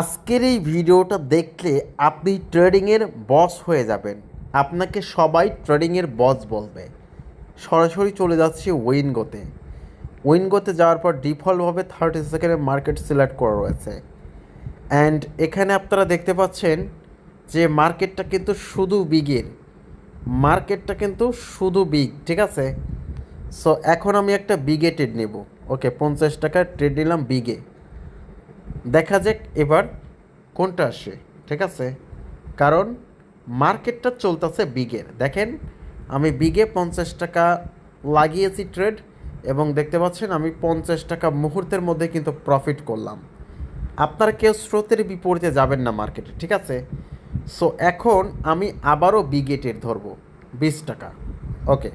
আজকের এই ভিডিওটা দেখলে আপনি ট্রেডিংয়ের বস হয়ে যাবেন। আপনাকে সবাই ট্রেডিংয়ের বস বলবে। সরাসরি চলে যাচ্ছি উইনগোতে। উইনগোতে যাওয়ার পর ডিফল্টভাবে থার্টি সেকেন্ডের মার্কেট সিলেক্ট করা রয়েছে। অ্যান্ড এখানে আপনারা দেখতে পাচ্ছেন যে মার্কেটটা কিন্তু শুধু বিগের মার্কেটটা কিন্তু শুধু বিগ ঠিক আছে? সো এখন আমি একটা বিগে ট্রেড নেব। ওকে পঞ্চাশ টাকা ট্রেড নিলাম বিগে দেখা যাক এবার কোনটা আসে, ঠিক আছে? কারণ মার্কেটটা চলতেছে বিগের দেখেন, আমি বিগে পঞ্চাশ টাকা লাগিয়েছি ট্রেড এবং দেখতে পাচ্ছেন আমি পঞ্চাশ টাকা মুহূর্তের মধ্যে কিন্তু প্রফিট করলাম। আপনার কেউ স্রোতের বিপরীতে যাবেন না মার্কেটে, ঠিক আছে? সো এখন আমি আবারও বিগেটের ধরবো, বিশ টাকা। ওকে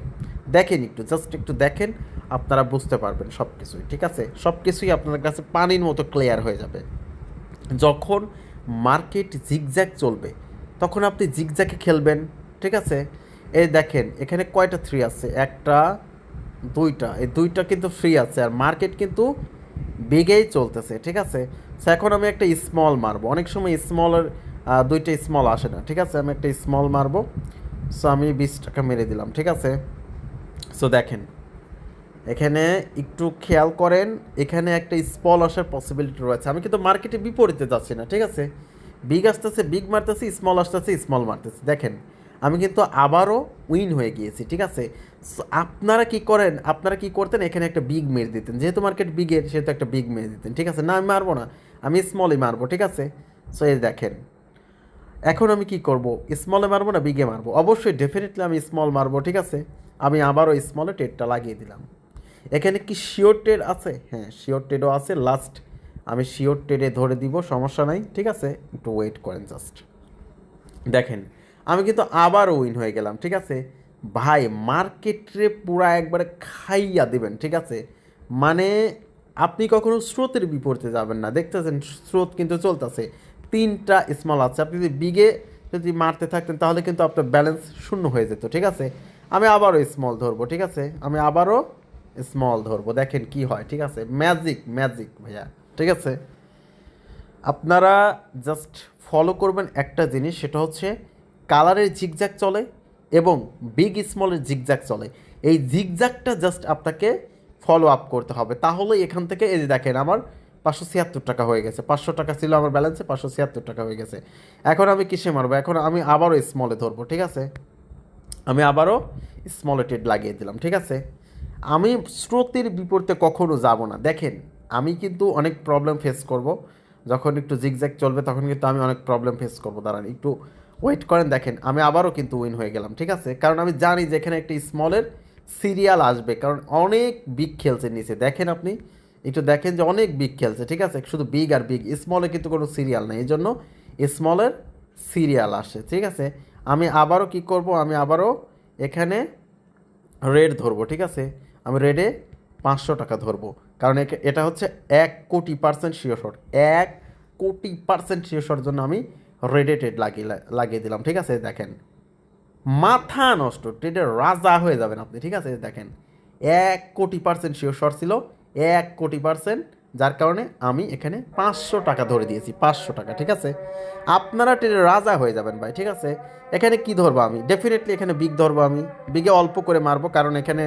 দেখেন একটু জাস্ট একটু দেখেন, আপনারা বুঝতে পারবেন সব কিছুই ঠিক আছে? সব কিছুই আপনাদের কাছে পানির মতো ক্লিয়ার হয়ে যাবে। যখন মার্কেট জিগজ্যাগ চলবে, তখন আপনি জিগজ্যাগে খেলবেন, ঠিক আছে? এই দেখেন, এখানে কয়টা থ্রি আছে? একটা, দুইটা, এই দুইটা কিন্তু ফ্রি আছে, আর মার্কেট কিন্তু বেগেই চলতেছে, ঠিক আছে? এখন আমি একটা স্মল মারবো। অনেক সময় স্মলের দুইটা স্মল আসে না, ঠিক আছে? আমি একটা স্মল মারবো। সো আমি বিশ টাকা মেরে দিলাম, ঠিক আছে? সো দেখেন, এখানে একটু খেয়াল করেন, এখানে একটা স্পল আসার পসিবিলিটি রয়েছে। আমি কিন্তু মার্কেটে বিপরীতে যাচ্ছি না, ঠিক আছে? বিগ আসতেছে বিগ মারতেছি স্মল আসতেছে স্মল মারতেছে। দেখেন, আমি কিন্তু আবারও উইন হয়ে গিয়েছি, ঠিক আছে? আপনারা কি করেন? আপনারা কি করতেন? এখানে একটা বিগ মেরে দিতেন। যেহেতু মার্কেট বিগের সেহেতু একটা বিগ মেরে দিতেন, ঠিক আছে? না, আমি মারবো না। আমি স্মলই মারবো, ঠিক আছে? সো এই দেখেন, এখন আমি কি করব? স্মলে মারবো না বিগে মারবো? অবশ্যই ডেফিনেটলি আমি স্মল মারবো, ঠিক আছে? আমি আবারও স্মলে টেডটা লাগিয়ে দিলাম। এখানে কি শিওর টেড আছে? হ্যাঁ শিওর টেডও আছে। লাস্ট আমি শিওর টেডে ধরে দিব, সমস্যা নাই, ঠিক আছে? একটু ওয়েট করেন জাস্ট দেখেন, আমি কিন্তু আবার উইন হয়ে গেলাম, ঠিক আছে? ভাই মার্কেটে পুরা একবারে খাইয়া দিবেন, ঠিক আছে? মানে আপনি কখনো স্রোতের বিপরীতে যাবেন না। দেখতেছেন, স্রোত কিন্তু চলতেছে। তিনটা স্মল আছে। আপনি যদি বিগে যদি মারতে থাকতেন, তাহলে কিন্তু আপনার ব্যালেন্স শূন্য হয়ে যেত, ঠিক আছে? আমি আবারও স্মল ধরবো, ঠিক আছে? আমি আবারও স্মল ধরবো। দেখেন কি হয়, ঠিক আছে? ম্যাজিক ম্যাজিক ভাইয়া, ঠিক আছে? আপনারা জাস্ট ফলো করবেন একটা জিনিস, সেটা হচ্ছে কালারের জিগজ্যাগ চলে এবং বিগ স্মলের জিগজ্যাগ চলে। এই জিগজ্যাগটা জাস্ট আপনাকে ফলো আপ করতে হবে। তাহলে এখান থেকে, এই যে দেখেন, আমার পাঁচশো ছিয়াত্তর টাকা হয়ে গেছে। পাঁচশো টাকা ছিল আমার ব্যালেন্সে পাঁচশো ছিয়াত্তর টাকা হয়ে গেছে। এখন আমি কিসে মারবো? এখন আমি আবারও স্মলে ধরবো, ঠিক আছে? আমি আবারও স্মলে টেড লাগিয়ে দিলাম, ঠিক আছে? আমি স্রোতের বিপরীতে কখনও যাব না। দেখেন, আমি কিন্তু অনেক প্রবলেম ফেস করব। যখন একটু জিগজ্যাগ চলবে, তখন কিন্তু আমি অনেক প্রবলেম ফেস করব। দাঁড়ান, একটু ওয়েট করেন, দেখেন, আমি আবারও কিন্তু উইন হয়ে গেলাম, ঠিক আছে? কারণ আমি জানি যে এখানে একটা স্মলের সিরিয়াল আসবে, কারণ অনেক বিগ খেলছে নিচে। দেখেন আপনি, একটু দেখেন যে অনেক বিগ খেলছে, ঠিক আছে? শুধু বিগ আর বিগ স্মলে কিন্তু কোনো সিরিয়াল নেই। এই জন্য স্মলের সিরিয়াল আসে, ঠিক আছে? আমি আবারও কি করব? আমি আবারও এখানে রেড ধরবো, ঠিক আছে? আমি রেডে পাঁচশো টাকা ধরবো। কারণ এটা হচ্ছে এক কোটি পার্সেন্ট শিওর এক কোটি পার্সেন্ট শিওর জন্য আমি রেডে ট্রেড লাগিয়ে লাগিয়ে দিলাম, ঠিক আছে? দেখেন। মাথা নষ্ট ট্রেডের রাজা হয়ে যাবেন আপনি, ঠিক আছে? দেখেন। এক কোটি পার্সেন্ট শিওর ছিল, এক কোটি পার্সেন্ট যার কারণে আমি এখানে পাঁচশো টাকা ধরে দিয়েছি, পাঁচশো টাকা, ঠিক আছে? আপনারা ট্রেডের রাজা হয়ে যাবেন ভাই, ঠিক আছে? এখানে কি ধরবো আমি? ডেফিনেটলি এখানে বিগ ধরবো আমি। বিগে অল্প করে মারবো, কারণ এখানে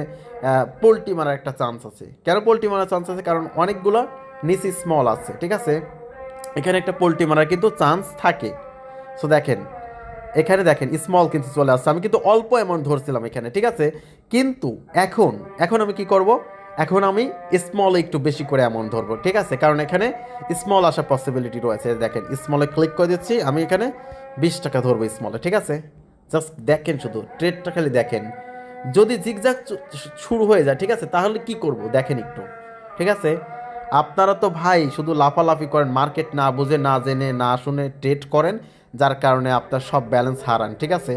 পোলট্রি মারার একটা চান্স আছে। কেন পোলট্রি মারার চান্স আছে? কারণ অনেকগুলো নিচি স্মল আছে, ঠিক আছে? এখানে একটা পোলট্রি মারার কিন্তু চান্স থাকে। সো দেখেন, এখানে দেখেন স্মল কিন্তু চলে আসছে। আমি কিন্তু অল্প অ্যামাউন্ট ধরছিলাম এখানে, ঠিক আছে? কিন্তু এখন এখন আমি কি করব? এখন আমি স্মল একটু বেশি করে অ্যামাউন্ট ধরবো, ঠিক আছে? কারণ এখানে স্মল আসার পসিবিলিটি রয়েছে। দেখেন স্মলে ক্লিক করে দিচ্ছি, আমি এখানে বিশ টাকা ধরবো স্মলে ঠিক আছে? জাস্ট দেখেন শুধু ট্রেডটা খালি দেখেন। যদি জিগজাগ শুরু হয়ে যায়, ঠিক আছে? তাহলে কি করব? দেখেন একটু, ঠিক আছে? আপনারা তো ভাই শুধু লাফালাফি করেন মার্কেট না বুঝে, না জেনে, না শুনে ট্রেড করেন, যার কারণে আপনার সব ব্যালেন্স হারান, ঠিক আছে?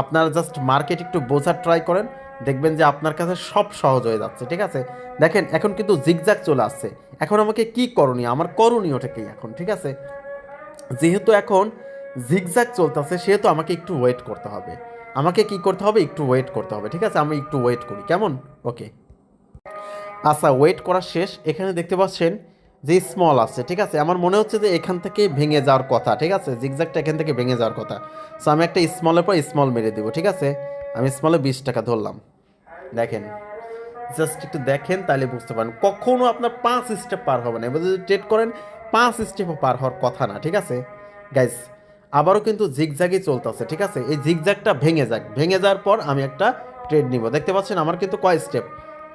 আপনারা জাস্ট মার্কেট একটু বোঝার ট্রাই করেন দেখবেন যে আপনার কাছে সব সহজ হয়ে যাচ্ছে, ঠিক আছে? দেখেন, এখন কিন্তু জিগজাগ চলে আসছে। এখন আমাকে কি করণীয়? আমার করণীয়টা কি এখন, ঠিক আছে? যেহেতু এখন জিগজ্যাগ চলতেছে সেহেতু আমাকে একটু ওয়েট করতে হবে। আমাকে কি করতে হবে? একটু ওয়েট করতে হবে, ঠিক আছে? আমি একটু ওয়েট করি, কেমন? ওকে আচ্ছা ওয়েট করা শেষ। এখানে দেখতে পাচ্ছেন যে স্মল আছে ঠিক আছে? আমার মনে হচ্ছে যে এখান থেকে ভেঙে যাওয়ার কথা, ঠিক আছে? জিগজ্যাগটা এখান থেকে ভেঙে যাওয়ার কথা। সো আমি একটা স্মলের পর স্মল মেরে দেবো, ঠিক আছে? আমি স্মলে বিশ টাকা ধরলাম। দেখেন জাস্ট একটু দেখেন, তাহলে বুঝতে পারেন কখনো আপনার পাঁচ স্টেপ পার হবে না। এবার যদি ট্রেড করেন, পাঁচ স্টেপও পার হওয়ার কথা না, ঠিক আছে? গাইজ আবারও কিন্তু জিগজ্যাগই চলতেছে, ঠিক আছে? এই জিগজ্যাগটা ভেঙে যাক। ভেঙে যাওয়ার পর আমি একটা ট্রেড নিব। দেখতে পাচ্ছেন, আমার কিন্তু কয় স্টেপ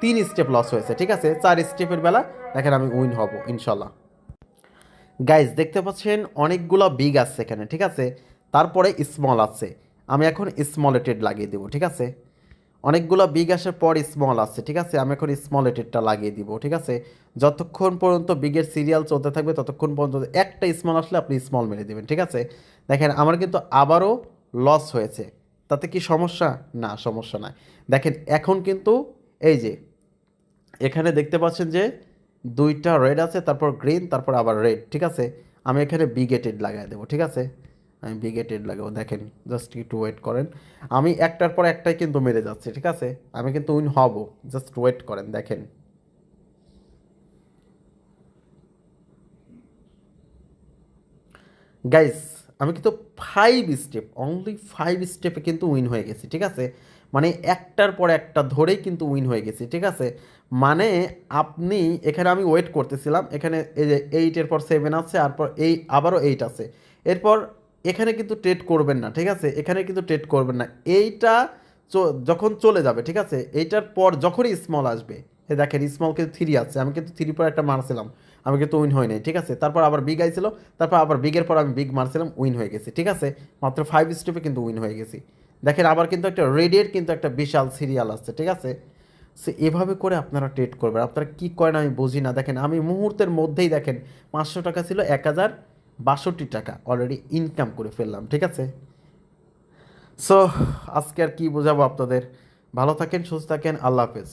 তিন স্টেপ লস হয়েছে, ঠিক আছে? চার স্টেপের বেলা দেখেন আমি উইন হব, ইনশাল্লাহ। গাইজ দেখতে পাচ্ছেন, অনেকগুলো বিগ আছে এখানে, ঠিক আছে? তারপরে স্মল আছে। আমি এখন স্মলে ট্রেড লাগিয়ে দেবো, ঠিক আছে? অনেকগুলো বিগ আসার পর স্মল আছে ঠিক আছে? আমি এখন স্মল টেডটা লাগিয়ে দিব, ঠিক আছে? যতক্ষণ পর্যন্ত বিগের সিরিয়াল চলতে থাকবে, ততক্ষণ পর্যন্ত একটা স্মল আসলে আপনি স্মল মেরে দেবেন, ঠিক আছে? দেখেন, আমার কিন্তু আবারও লস হয়েছে। তাতে কি সমস্যা? না, সমস্যা নাই দেখেন, এখন কিন্তু এই যে, এখানে দেখতে পাচ্ছেন যে দুইটা রেড আছে, তারপর গ্রিন তারপর আবার রেড ঠিক আছে? আমি এখানে বিগেটেড লাগাই দেবো, ঠিক আছে? আমি বিগেটেড লাগাবো দেখেন জাস্ট একটু ওয়েট করেন। আমি একটার পর একটাই কিন্তু মেরে যাচ্ছে, ঠিক আছে? আমি কিন্তু উইন হব জাস্ট ওয়েট করেন, দেখেন। গাইস আমি কিন্তু ফাইভ স্টেপ অনলি ফাইভ স্টেপে কিন্তু উইন হয়ে গেছি, ঠিক আছে? মানে একটার পর একটা ধরেই কিন্তু উইন হয়ে গেছি, ঠিক আছে? মানে আপনি, এখানে আমি ওয়েট করতেছিলাম, এখানে এই যে এইটের পর সেভেন আছে, আর পর এই, আবারও এইট আছে। এরপর এখানে কিন্তু ট্রেড করবেন না, ঠিক আছে? এখানে কিন্তু ট্রেড করবেন না। এইটা যখন চলে যাবে, ঠিক আছে? এইটার পর যখনই স্মল আসবে, এ দেখেন স্মল কিন্তু থ্রি আছে, আমি কিন্তু থ্রি পর একটা মারছিলাম, আমি কিন্তু উইন হই নাই, ঠিক আছে? তারপর আবার বিগ আইছিল, তারপর আবার বিগের পর আমি বিগ মারছিলাম উইন হয়ে গেছি, ঠিক আছে? মাত্র ফাইভ স্টেপে কিন্তু উইন হয়ে গেছি। দেখেন, আবার কিন্তু একটা রেডের কিন্তু একটা বিশাল সিরিয়াল আসছে, ঠিক আছে? সে, এভাবে করে আপনারা ট্রেড করবেন। আপনারা কী করেন আমি বুঝি না। দেখেন, আমি মুহূর্তের মধ্যেই দেখেন, পাঁচশো টাকা ছিল, এক হাজার বাষট্টি টাকা অলরেডি ইনকাম করে ফেললাম, ঠিক আছে? সো আজকে আর কি বোঝাবো আপনাদের? ভালো থাকেন, সুস্থ থাকেন, আল্লাহ হাফেজ।